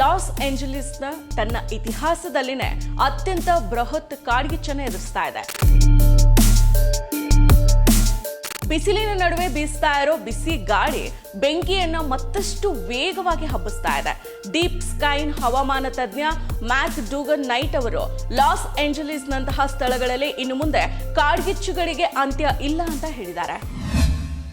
Loss ಏಂಜಲೀಸ್ನ ತನ್ನ ಇತಿಹಾಸದಲ್ಲಿನೇ ಅತ್ಯಂತ ಬೃಹತ್ ಕಾಡ್ಗಿಚ್ಚನ್ನು ಎದುರಿಸ್ತಾ ಇದೆ. ಬಿಸಿಲಿನ ನಡುವೆ ಬೀಸ್ತಾ ಇರೋ ಬಿಸಿ ಗಾಳಿ ಬೆಂಕಿಯನ್ನ ಮತ್ತಷ್ಟು ವೇಗವಾಗಿ ಹಬ್ಬಿಸ್ತಾ ಇದೆ. ಡೀಪ್ ಸ್ಕೈನ್ ಹವಾಮಾನ ತಜ್ಞ ಮ್ಯಾಕ್ ಡೂಗನ್ ನೈಟ್ ಅವರು ಲಾಸ್ ಏಂಜಲೀಸ್ನಂತಹ ಸ್ಥಳಗಳಲ್ಲಿ ಇನ್ನು ಮುಂದೆ ಕಾಡ್ಗಿಚ್ಚುಗಳಿಗೆ ಅಂತ್ಯ ಇಲ್ಲ ಅಂತ ಹೇಳಿದ್ದಾರೆ.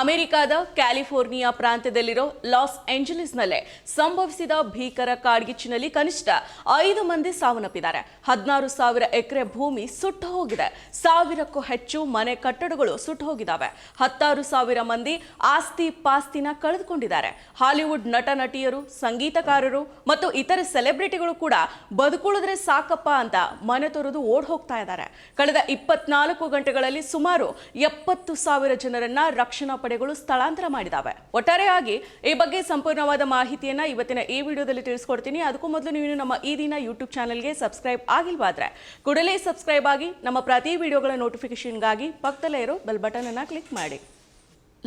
ಅಮೆರಿಕದ ಕ್ಯಾಲಿಫೋರ್ನಿಯಾ ಪ್ರಾಂತ್ಯದಲ್ಲಿರೋ ಲಾಸ್ ಏಂಜಲೀಸ್ನಲ್ಲೇ ಸಂಭವಿಸಿದ ಭೀಕರ ಕಾಡ್ಗಿಚ್ಚಿನಲ್ಲಿ ಕನಿಷ್ಠ ಐದು ಮಂದಿ ಸಾವನ್ನಪ್ಪಿದ್ದಾರೆ. ಹದಿನಾರು ಸಾವಿರ ಎಕರೆ ಭೂಮಿ ಸುಟ್ಟು ಹೋಗಿದೆ. ಸಾವಿರಕ್ಕೂ ಹೆಚ್ಚು ಮನೆ ಕಟ್ಟಡಗಳು ಸುಟ್ಟು ಹೋಗಿದ್ದಾವೆ. ಹತ್ತಾರು ಸಾವಿರ ಮಂದಿ ಆಸ್ತಿ ಪಾಸ್ತಿನ ಕಳೆದುಕೊಂಡಿದ್ದಾರೆ. ಹಾಲಿವುಡ್ ನಟ ನಟಿಯರು, ಸಂಗೀತಕಾರರು ಮತ್ತು ಇತರೆ ಸೆಲೆಬ್ರಿಟಿಗಳು ಕೂಡ ಬದುಕುಳಿದ್ರೆ ಸಾಕಪ್ಪ ಅಂತ ಮನೆ ತೊರೆದು ಓಡ್ ಹೋಗ್ತಾ ಇದ್ದಾರೆ. ಕಳೆದ ಇಪ್ಪತ್ನಾಲ್ಕು ಗಂಟೆಗಳಲ್ಲಿ ಸುಮಾರು ಎಪ್ಪತ್ತು ಸಾವಿರ ಜನರನ್ನ ರಕ್ಷಣಾ ಪಡೆಗಳು ಸ್ಥಳಾಂತರ ಮಾಡಿದಾವೆ. ಒಟ್ಟಾರೆಯಾಗಿ ಈ ಬಗ್ಗೆ ಸಂಪೂರ್ಣವಾದ ಮಾಹಿತಿಯನ್ನ ಇವತ್ತಿನ ಈ ವಿಡಿಯೋದಲ್ಲಿ ತಿಳಿಸ್ಕೊಡ್ತೀನಿ. ಅದಕ್ಕೂ ಮೊದಲು ನೀವು ನಮ್ಮ ಈ ದಿನ ಯೂಟ್ಯೂಬ್ ಚಾನಲ್ಗೆ ಸಬ್ಸ್ಕ್ರೈಬ್ ಆಗಿಲ್ವಾದ್ರೆ ಕೂಡಲೇ ಸಬ್ಸ್ಕ್ರೈಬ್ ಆಗಿ ನಮ್ಮ ಪ್ರತಿ ವಿಡಿಯೋಗಳ ನೋಟಿಫಿಕೇಶನ್ಗಾಗಿ ಪಕ್ಕದಲ್ಲೇ ಇರೋ ಬೆಲ್ ಬಟನ್ ಅನ್ನ ಕ್ಲಿಕ್ ಮಾಡಿ.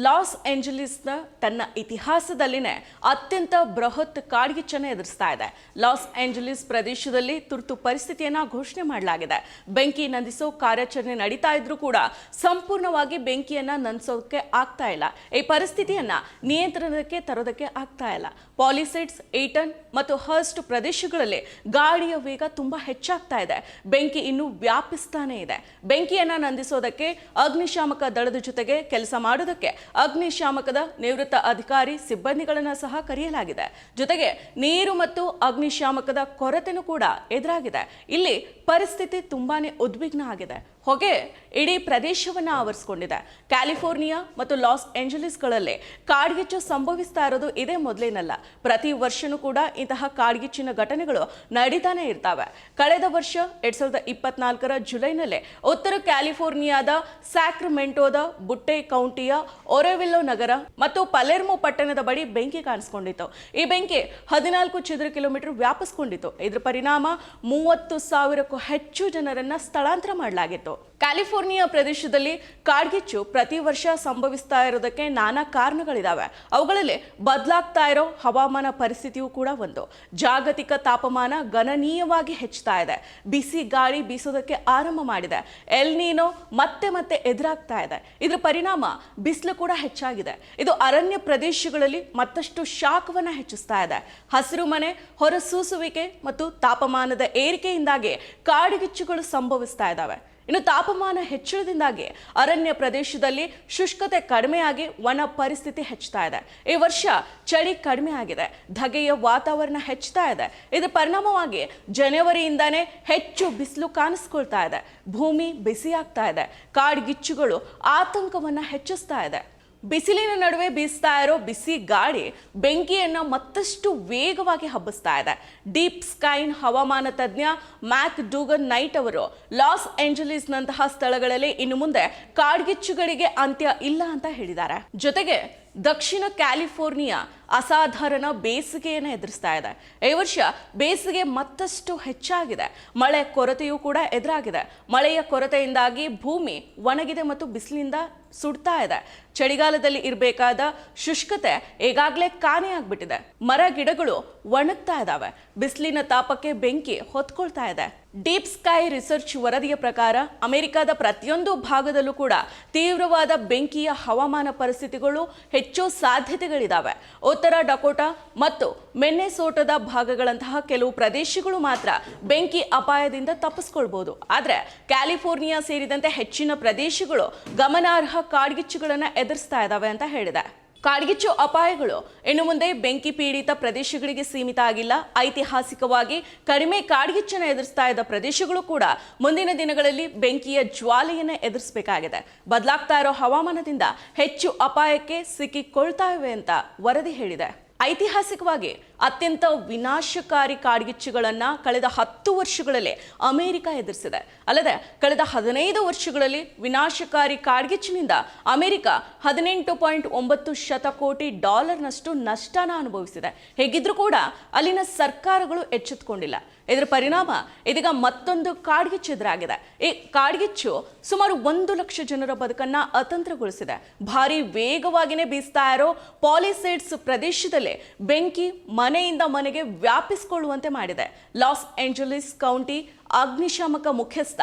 ಲಾಸ್ ಏಂಜಲೀಸ್ನ ತನ್ನ ಇತಿಹಾಸದಲ್ಲಿನೇ ಅತ್ಯಂತ ಬೃಹತ್ ಕಾಡ್ಗಿಚ್ಚನ್ನು ಎದುರಿಸ್ತಾ ಇದೆ. ಲಾಸ್ ಏಂಜಲೀಸ್ ಪ್ರದೇಶದಲ್ಲಿ ತುರ್ತು ಪರಿಸ್ಥಿತಿಯನ್ನು ಘೋಷಣೆ ಮಾಡಲಾಗಿದೆ. ಬೆಂಕಿ ನಂದಿಸೋ ಕಾರ್ಯಾಚರಣೆ ನಡೀತಾ ಇದ್ರೂ ಕೂಡ ಸಂಪೂರ್ಣವಾಗಿ ಬೆಂಕಿಯನ್ನು ನಂದಿಸೋಕೆ ಆಗ್ತಾ ಇಲ್ಲ. ಈ ಪರಿಸ್ಥಿತಿಯನ್ನು ನಿಯಂತ್ರಣಕ್ಕೆ ತರೋದಕ್ಕೆ ಆಗ್ತಾ ಇಲ್ಲ. ಪಾಲಿಸೈಡ್ಸ್, ಏಟನ್ ಮತ್ತು ಹರ್ಸ್ಟ್ ಪ್ರದೇಶಗಳಲ್ಲಿ ಗಾಳಿಯ ವೇಗ ತುಂಬ ಹೆಚ್ಚಾಗ್ತಾ ಇದೆ. ಬೆಂಕಿ ಇನ್ನೂ ವ್ಯಾಪಿಸ್ತಾನೆ ಇದೆ. ಬೆಂಕಿಯನ್ನು ನಂದಿಸೋದಕ್ಕೆ ಅಗ್ನಿಶಾಮಕ ದಳದ ಜೊತೆಗೆ ಕೆಲಸ ಮಾಡೋದಕ್ಕೆ ಅಗ್ನಿಶಾಮಕದ ನಿವೃತ್ತ ಅಧಿಕಾರಿ ಸಿಬ್ಬಂದಿಗಳನ್ನು ಸಹ ಕರೆಯಲಾಗಿದೆ. ಜೊತೆಗೆ ನೀರು ಮತ್ತು ಅಗ್ನಿಶಾಮಕದ ಕೊರತೆನೂ ಕೂಡ ಎದುರಾಗಿದೆ. ಇಲ್ಲಿ ಪರಿಸ್ಥಿತಿ ತುಂಬಾನೇ ಉದ್ವಿಗ್ನ ಆಗಿದೆ. ಹೊಗೆ ಇಡೀ ಪ್ರದೇಶವನ್ನು ಆವರಿಸಿಕೊಂಡಿದೆ. ಕ್ಯಾಲಿಫೋರ್ನಿಯಾ ಮತ್ತು ಲಾಸ್ ಏಂಜಲೀಸ್ಗಳಲ್ಲಿ ಕಾಡ್ಗಿಚ್ಚು ಸಂಭವಿಸ್ತಾ ಇರೋದು ಇದೇ ಮೊದಲೇನಲ್ಲ. ಪ್ರತಿ ವರ್ಷನೂ ಕೂಡ ಇಂತಹ ಕಾಡ್ಗಿಚ್ಚಿನ ಘಟನೆಗಳು ನಡೀತಾನೆ ಇರ್ತವೆ. ಕಳೆದ ವರ್ಷ ಎರಡ್ ಸಾವಿರದ ಇಪ್ಪತ್ನಾಲ್ಕರ ಜುಲೈನಲ್ಲೇ ಉತ್ತರ ಕ್ಯಾಲಿಫೋರ್ನಿಯಾದ ಸ್ಯಾಕ್ರಮೆಂಟೋದ ಬುಟ್ಟೆ ಕೌಂಟಿಯ ಒರೆವಿಲ್ಲೋ ನಗರ ಮತ್ತು ಪಲೆರ್ಮೋ ಪಟ್ಟಣದ ಬಳಿ ಬೆಂಕಿ ಕಾಣಿಸ್ಕೊಂಡಿತ್ತು. ಈ ಬೆಂಕಿ ಹದಿನಾಲ್ಕು ಚದುರ ಕಿಲೋಮೀಟರ್ ವ್ಯಾಪಿಸ್ಕೊಂಡಿತ್ತು. ಇದರ ಪರಿಣಾಮ ಮೂವತ್ತು ಸಾವಿರಕ್ಕೂ ಹೆಚ್ಚು ಜನರನ್ನ ಸ್ಥಳಾಂತರ ಮಾಡಲಾಗಿತ್ತು. ಕ್ಯಾಲಿಫೋರ್ನಿಯಾ ಪ್ರದೇಶದಲ್ಲಿ ಕಾಡ್ಗಿಚ್ಚು ಪ್ರತಿ ವರ್ಷ ಸಂಭವಿಸ್ತಾ ಇರೋದಕ್ಕೆ ನಾನಾ ಕಾರಣಗಳಿದಾವೆ. ಅವುಗಳಲ್ಲಿ ಬದಲಾಗ್ತಾ ಇರೋ ಹವಾಮಾನ ಪರಿಸ್ಥಿತಿಯೂ ಕೂಡ ಒಂದು. ಜಾಗತಿಕ ತಾಪಮಾನ ಗಣನೀಯವಾಗಿ ಹೆಚ್ಚುತ್ತಾ ಇದೆ. ಬಿಸಿ ಗಾಳಿ ಬೀಸೋದಕ್ಕೆ ಆರಂಭ ಮಾಡಿದೆ. ಎಲ್ ನೀನೋ ಮತ್ತೆ ಮತ್ತೆ ಎದುರಾಗ್ತಾ ಇದೆ. ಇದರ ಪರಿಣಾಮ ಬಿಸಿಲು ಕೂಡ ಹೆಚ್ಚಾಗಿದೆ. ಇದು ಅರಣ್ಯ ಪ್ರದೇಶಗಳಲ್ಲಿ ಮತ್ತಷ್ಟು ಶಾಖವನ್ನು ಹೆಚ್ಚಿಸ್ತಾ ಇದೆ. ಹಸಿರು ಮನೆ, ಹೊರಸೂಸುವಿಕೆ ಮತ್ತು ತಾಪಮಾನದ ಏರಿಕೆಯಿಂದಾಗಿ ಕಾಡುಗಿಚ್ಚುಗಳು ಸಂಭವಿಸ್ತಾ ಇದ್ದಾವೆ ಇನ್ನು ತಾಪಮಾನ ಹೆಚ್ಚಳದಿಂದಾಗಿ ಅರಣ್ಯ ಪ್ರದೇಶದಲ್ಲಿ ಶುಷ್ಕತೆ ಕಡಿಮೆಯಾಗಿ ವನ ಪರಿಸ್ಥಿತಿ ಹೆಚ್ಚುತ್ತಾ ಇದೆ. ಈ ವರ್ಷ ಚಳಿ ಕಡಿಮೆ ಆಗಿದೆ. ಧಗೆಯ ವಾತಾವರಣ ಹೆಚ್ಚುತ್ತಾ ಇದೆ. ಇದರ ಪರಿಣಾಮವಾಗಿ ಜನವರಿಯಿಂದಾನೇ ಹೆಚ್ಚು ಬಿಸಿಲು ಕಾಣಿಸ್ಕೊಳ್ತಾ ಇದೆ. ಭೂಮಿ ಬಿಸಿಯಾಗ್ತಾ ಇದೆ. ಕಾಡ್ಗಿಚ್ಚುಗಳು ಆತಂಕವನ್ನು ಹೆಚ್ಚಿಸ್ತಾ ಇದೆ. ಬಿಸಿಲಿನ ನಡುವೆ ಬೀಸ್ತಾ ಇರೋ ಬಿಸಿ ಗಾಳಿ ಬೆಂಕಿಯನ್ನು ಮತ್ತಷ್ಟು ವೇಗವಾಗಿ ಹಬ್ಬಿಸ್ತಾ ಇದೆ. ಡೀಪ್ ಸ್ಕೈನ್ ಹವಾಮಾನ ತಜ್ಞ ಮ್ಯಾಕ್ ಡೂಗನ್ ನೈಟ್ ಅವರು ಲಾಸ್ ಏಂಜಲೀಸ್ನಂತಹ ಸ್ಥಳಗಳಲ್ಲಿ ಇನ್ನು ಮುಂದೆ ಕಾಡ್ಗಿಚ್ಚುಗಳಿಗೆ ಅಂತ್ಯ ಇಲ್ಲ ಅಂತ ಹೇಳಿದ್ದಾರೆ. ಜೊತೆಗೆ ದಕ್ಷಿಣ ಕ್ಯಾಲಿಫೋರ್ನಿಯಾ ಅಸಾಧಾರಣ ಬೇಸಿಗೆಯನ್ನು ಎದುರಿಸ್ತಾ ಇದೆ. ಈ ವರ್ಷ ಬೇಸಿಗೆ ಮತ್ತಷ್ಟು ಹೆಚ್ಚಾಗಿದೆ. ಮಳೆ ಕೊರತೆಯೂ ಕೂಡ ಎದುರಾಗಿದೆ. ಮಳೆಯ ಕೊರತೆಯಿಂದಾಗಿ ಭೂಮಿ ಒಣಗಿದೆ ಮತ್ತು ಬಿಸಿಲಿಂದ ಸುಡ್ತಾ ಇದೆ. ಚಳಿಗಾಲದಲ್ಲಿ ಇರಬೇಕಾದ ಶುಷ್ಕತೆ ಈಗಾಗಲೇ ಕಾಣೆಯಾಗ್ಬಿಟ್ಟಿದೆ ಮರ ಗಿಡಗಳು ಒಣಗ್ತಾ ಇದ್ದಾವೆ. ಬಿಸಿಲಿನ ತಾಪಕ್ಕೆ ಬೆಂಕಿ ಹೊತ್ಕೊಳ್ತಾ ಇದೆ. ಡೀಪ್ ಸ್ಕೈ ರಿಸರ್ಚ್ ವರದಿಯ ಪ್ರಕಾರ ಅಮೆರಿಕದ ಪ್ರತಿಯೊಂದು ಭಾಗದಲ್ಲೂ ಕೂಡ ತೀವ್ರವಾದ ಬೆಂಕಿಯ ಹವಾಮಾನ ಪರಿಸ್ಥಿತಿಗಳು ಹೆಚ್ಚು ಸಾಧ್ಯತೆಗಳಿದ್ದಾವೆ ಉತ್ತರ ಡಕೋಟಾ ಮತ್ತು ಮೆನ್ನೆಸೋಟದ ಭಾಗಗಳಂತಹ ಕೆಲವು ಪ್ರದೇಶಗಳು ಮಾತ್ರ ಬೆಂಕಿ ಅಪಾಯದಿಂದ ತಪ್ಪಿಸ್ಕೊಳ್ಬಹುದು ಆದರೆ ಕ್ಯಾಲಿಫೋರ್ನಿಯಾ ಸೇರಿದಂತೆ ಹೆಚ್ಚಿನ ಪ್ರದೇಶಗಳು ಗಮನಾರ್ಹ ಕಾಡ್ಗಿಚ್ಚುಗಳನ್ನು ಎದುರಿಸ್ತಾ ಇದ್ದಾವೆ ಅಂತ ಹೇಳಿದೆ. ಕಾಡ್ಗಿಚ್ಚು ಅಪಾಯಗಳು. ಇನ್ನು ಮುಂದೆ ಬೆಂಕಿ ಪೀಡಿತ ಪ್ರದೇಶಗಳಿಗೆ ಸೀಮಿತ ಆಗಿಲ್ಲ. ಐತಿಹಾಸಿಕವಾಗಿ ಕಡಿಮೆ ಕಾಡ್ಗಿಚ್ಚನ್ನು ಎದುರಿಸ್ತಾ ಇದ್ದ ಪ್ರದೇಶಗಳು ಕೂಡ ಮುಂದಿನ ದಿನಗಳಲ್ಲಿ ಬೆಂಕಿಯ ಜ್ವಾಲೆಯನ್ನು ಎದುರಿಸಬೇಕಾಗಿದೆ. ಬದಲಾಗ್ತಾ ಇರೋ ಹವಾಮಾನದಿಂದ ಹೆಚ್ಚು ಅಪಾಯಕ್ಕೆ ಸಿಕ್ಕಿಕೊಳ್ತಾ ಇವೆ ಅಂತ ವರದಿ ಹೇಳಿದೆ. ಐತಿಹಾಸಿಕವಾಗಿ ಅತ್ಯಂತ ವಿನಾಶಕಾರಿ ಕಾಡ್ಗಿಚ್ಚುಗಳನ್ನು ಕಳೆದ ಹತ್ತು ವರ್ಷಗಳಲ್ಲಿ ಅಮೆರಿಕ ಎದುರಿಸಿದೆ. ಅಲ್ಲದೆ ಕಳೆದ ಹದಿನೈದು ವರ್ಷಗಳಲ್ಲಿ ವಿನಾಶಕಾರಿ ಕಾಡ್ಗಿಚ್ಚಿನಿಂದ ಅಮೆರಿಕ ಹದಿನೆಂಟು ಪಾಯಿಂಟ್ ಒಂಬತ್ತು ಶತಕೋಟಿ ಡಾಲರ್ನಷ್ಟು ನಷ್ಟನ ಅನುಭವಿಸಿದೆ. ಹೇಗಿದ್ರೂ ಕೂಡ ಅಲ್ಲಿನ ಸರ್ಕಾರಗಳು ಎಚ್ಚೆತ್ತುಕೊಂಡಿಲ್ಲ ಇದರ ಪರಿಣಾಮ ಇದೀಗ ಮತ್ತೊಂದು ಕಾಡ್ಗಿಚ್ಚು ಎದುರಾಗಿದೆ ಈ ಕಾಡ್ಗಿಚ್ಚು ಸುಮಾರು ಒಂದು ಲಕ್ಷ ಜನರ ಬದುಕನ್ನ ಅತಂತ್ರಗೊಳಿಸಿದೆ. ಭಾರಿ ವೇಗವಾಗಿನೇ ಬೀಸ್ತಾ ಇರೋ ಪಾಲಿಸೈಡ್ಸ್ ಪ್ರದೇಶದಲ್ಲಿ ಬೆಂಕಿ ಮನೆಯಿಂದ ಮನೆಗೆ ವ್ಯಾಪಿಸಿಕೊಳ್ಳುವಂತೆ ಮಾಡಿದೆ. ಲಾಸ್ ಏಂಜಲೀಸ್ ಕೌಂಟಿ ಅಗ್ನಿಶಾಮಕ ಮುಖ್ಯಸ್ಥ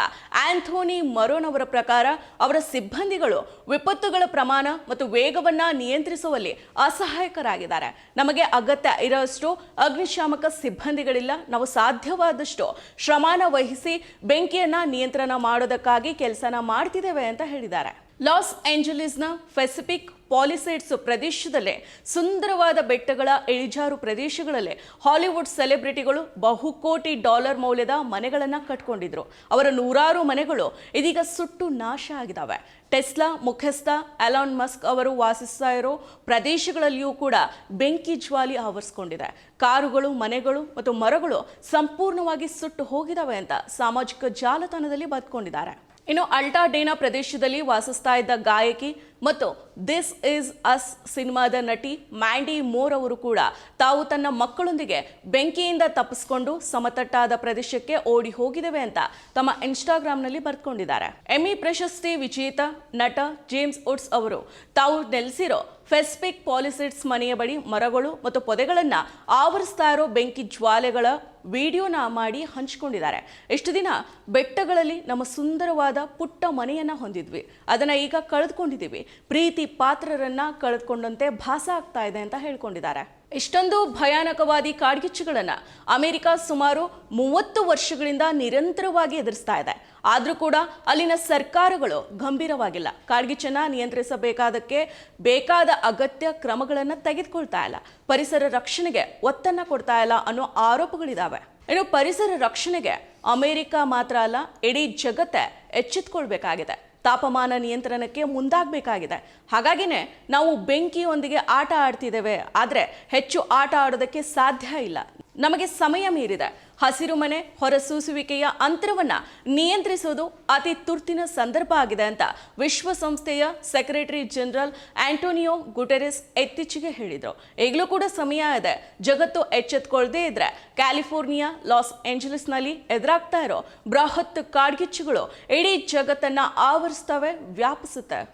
ಆಂಥೋನಿ ಮರೋನ್ ಅವರ ಪ್ರಕಾರ ಅವರ ಸಿಬ್ಬಂದಿಗಳು ವಿಪತ್ತುಗಳ ಪ್ರಮಾಣ ಮತ್ತು ವೇಗವನ್ನು ನಿಯಂತ್ರಿಸುವಲ್ಲಿ ಅಸಹಾಯಕರಾಗಿದ್ದಾರೆ. ನಮಗೆ ಅಗತ್ಯ ಇರೋಷ್ಟು ಅಗ್ನಿಶಾಮಕ ಸಿಬ್ಬಂದಿಗಳಿಲ್ಲ. ನಾವು ಸಾಧ್ಯವಾದಷ್ಟು ಶ್ರಮಾನ ವಹಿಸಿ ಬೆಂಕಿಯನ್ನು ನಿಯಂತ್ರಣ ಮಾಡೋದಕ್ಕಾಗಿ ಕೆಲಸನ ಮಾಡ್ತಿದ್ದೇವೆ ಅಂತ ಹೇಳಿದ್ದಾರೆ. ಲಾಸ್ ಏಂಜಲೀಸ್ನ ಪೆಸಿಫಿಕ್ ಪಾಲಿಸೈಡ್ಸ್ ಪ್ರದೇಶದಲ್ಲೇ, ಸುಂದರವಾದ ಬೆಟ್ಟಗಳ ಇಳಿಜಾರು ಪ್ರದೇಶಗಳಲ್ಲೇ ಹಾಲಿವುಡ್ ಸೆಲೆಬ್ರಿಟಿಗಳು ಬಹುಕೋಟಿ ಡಾಲರ್ ಮೌಲ್ಯದ ಮನೆಗಳನ್ನು ಕಟ್ಕೊಂಡಿದ್ರು. ಅವರ ನೂರಾರು ಮನೆಗಳು ಇದೀಗ ಸುಟ್ಟು ನಾಶ ಆಗಿದ್ದಾವೆ ಟೆಸ್ಲಾ ಮುಖ್ಯಸ್ಥ ಅಲಾನ್ ಮಸ್ಕ್ ಅವರು ವಾಸಿಸ್ತಾ ಇರೋ ಪ್ರದೇಶಗಳಲ್ಲಿಯೂ ಕೂಡ ಬೆಂಕಿ ಜ್ವಾಲಿ ಆವರಿಸ್ಕೊಂಡಿದೆ. ಕಾರುಗಳು, ಮನೆಗಳು ಮತ್ತು ಮರಗಳು ಸಂಪೂರ್ಣವಾಗಿ ಸುಟ್ಟು ಹೋಗಿದ್ದಾವೆ ಅಂತ ಸಾಮಾಜಿಕ ಜಾಲತಾಣದಲ್ಲಿ ಬದ್ಕೊಂಡಿದ್ದಾರೆ. ಇನ್ನು ಅಲ್ಟಾಡೇನಾ ಪ್ರದೇಶದಲ್ಲಿ ವಾಸಿಸ್ತಾ ಇದ್ದ ಗಾಯಕಿ ಮತ್ತು ದಿಸ್ ಈಸ್ ಅಸ್ ಸಿನಿಮಾದ ನಟಿ ಮ್ಯಾಂಡಿ ಮೋರ್ ಅವರು ಕೂಡ ತಾವು ತನ್ನ ಮಕ್ಕಳೊಂದಿಗೆ ಬೆಂಕಿಯಿಂದ ತಪ್ಪಿಸಿಕೊಂಡು ಸಮತಟ್ಟಾದ ಪ್ರದೇಶಕ್ಕೆ ಓಡಿ ಹೋಗಿದ್ದೇವೆ ಅಂತ ತಮ್ಮ ಇನ್ಸ್ಟಾಗ್ರಾಂನಲ್ಲಿ ಬರೆದುಕೊಂಡಿದ್ದಾರೆ. ಎಮಿ ಪ್ರಶಸ್ತಿ ವಿಜೇತ ನಟ ಜೇಮ್ಸ್ ವುಡ್ಸ್ ಅವರು ತಾವು ನೆಲೆಸಿರೋ ಫೆಸ್ಪಿಕ್ ಪಾಲಿಸಿಟ್ಸ್ ಮನೆಯ ಬಳಿ ಮರಗಳು ಮತ್ತು ಪೊದೆಗಳನ್ನು ಆವರಿಸ್ತಾ ಇರೋ ಬೆಂಕಿ ಜ್ವಾಲೆಗಳ ವಿಡಿಯೋನ ಮಾಡಿ ಹಂಚಿಕೊಂಡಿದ್ದಾರೆ. ಎಷ್ಟು ದಿನ ಬೆಟ್ಟಗಳಲ್ಲಿ ನಮ್ಮ ಸುಂದರವಾದ ಪುಟ್ಟ ಮನೆಯನ್ನು ಹೊಂದಿದ್ವಿ. ಅದನ್ನು ಈಗ ಕಳೆದುಕೊಂಡಿದ್ದೀವಿ. ಪ್ರೀತಿ ಪಾತ್ರರನ್ನ ಕಳೆದುಕೊಂಡಂತೆ ಭಾಸ ಆಗ್ತಾ ಇದೆ ಅಂತ ಹೇಳ್ಕೊಂಡಿದ್ದಾರೆ. ಇಷ್ಟೊಂದು ಭಯಾನಕವಾದಿ ಕಾಡ್ಗಿಚ್ಚುಗಳನ್ನು ಅಮೆರಿಕ ಸುಮಾರು ಮೂವತ್ತು ವರ್ಷಗಳಿಂದ ನಿರಂತರವಾಗಿ ಎದುರಿಸ್ತಾ ಇದೆ. ಆದರೂ ಕೂಡ ಅಲ್ಲಿನ ಸರ್ಕಾರಗಳು ಗಂಭೀರವಾಗಿಲ್ಲ. ಕಾಡ್ಗಿಚ್ಚನ್ನು ನಿಯಂತ್ರಿಸಬೇಕಾದಕ್ಕೆ ಬೇಕಾದ ಅಗತ್ಯ ಕ್ರಮಗಳನ್ನು ತೆಗೆದುಕೊಳ್ತಾ ಇಲ್ಲ. ಪರಿಸರ ರಕ್ಷಣೆಗೆ ಒತ್ತನ್ನ ಕೊಡ್ತಾ ಇಲ್ಲ ಅನ್ನೋ ಆರೋಪಗಳಿದಾವೆ. ಇನ್ನು ಪರಿಸರ ರಕ್ಷಣೆಗೆ ಅಮೆರಿಕ ಮಾತ್ರ ಅಲ್ಲ, ಇಡೀ ಜಗತ್ತೇ ಎಚ್ಚೆತ್ಕೊಳ್ಬೇಕಾಗಿದೆ. ತಾಪಮಾನ ನಿಯಂತ್ರಣಕ್ಕೆ ಮುಂದಾಗಬೇಕಾಗಿದೆ. ಹಾಗಾಗಿನೇ ನಾವು ಬೆಂಕಿಯೊಂದಿಗೆ ಆಟ ಆಡ್ತಿದ್ದೇವೆ. ಆದರೆ ಹೆಚ್ಚು ಆಟ ಆಡೋದಕ್ಕೆ ಸಾಧ್ಯ ಇಲ್ಲ. ನಮಗೆ ಸಮಯ ಮೀರಿದೆ. ಹಸಿರು ಮನೆ, ಹೊರಸೂಸುವಿಕೆಯ ಅಂತರವನ್ನ ನಿಯಂತ್ರಿಸೋದು ಅತಿ ತುರ್ತಿನ ಸಂದರ್ಭ ಆಗಿದೆ ಅಂತ ವಿಶ್ವಸಂಸ್ಥೆಯ ಸೆಕ್ರೆಟರಿ ಜನರಲ್ ಆಂಟೋನಿಯೋ ಗುಟೆರಿಸ್ ಇತ್ತೀಚೆಗೆ ಹೇಳಿದರು. ಈಗಲೂ ಕೂಡ ಸಮಯ ಇದೆ. ಜಗತ್ತು ಎಚ್ಚೆತ್ಕೊಳ್ಳದೇ ಇದ್ರೆ ಕ್ಯಾಲಿಫೋರ್ನಿಯಾ, ಲಾಸ್ ಏಂಜಲೀಸ್ನಲ್ಲಿ ಎದುರಾಗ್ತಾ ಇರೋ ಬೃಹತ್ ಕಾಡ್ಗಿಚ್ಚುಗಳು ಇಡೀ ಜಗತ್ತನ್ನು ಆವರಿಸ್ತವೆ, ವ್ಯಾಪಿಸುತ್ತೆ.